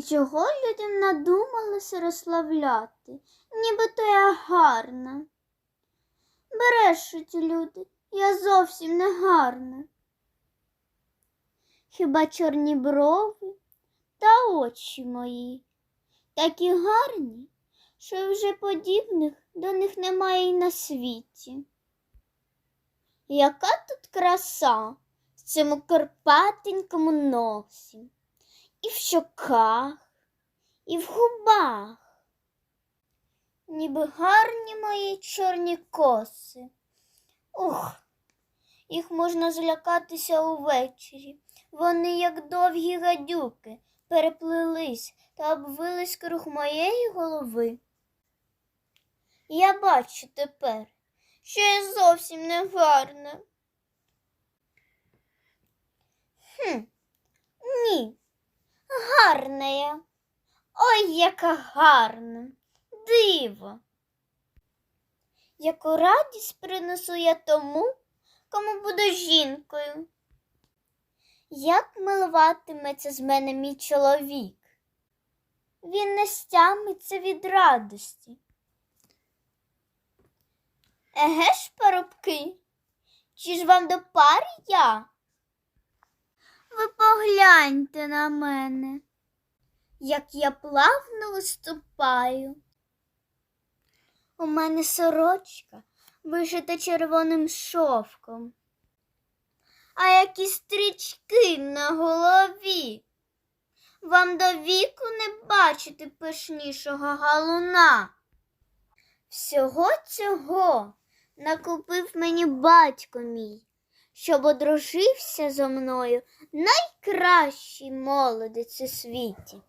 І чого людям надумалося розславляти, нібито я гарна. Брешуть люди, я зовсім не гарна. Хіба чорні брови та очі мої такі гарні, що вже подібних до них немає й на світі. Яка тут краса в цьому карпатенькому носі, і в щоках, і в губах. Ніби гарні мої чорні коси. Ух, їх можна злякатися увечері. Вони, як довгі гадюки, переплились та обвились круг моєї голови. Я бачу тепер, що я зовсім не гарна. Хм, ні, гарна я. Ой, яка гарна, диво. Яку радість принесу я тому, кому буду жінкою. Як милуватиметься з мене мій чоловік? Він не стямиться від радості. Еге ж, парубки, чи ж вам до пари я? Ви погляньте на мене, як я плавно виступаю. У мене сорочка вишита червоним шовком, а які стрічки на голові. Вам до віку не бачити пишнішого галуна. Всього цього накупив мені батько мій, щоб одружився зо мною найкращий молодець у світі.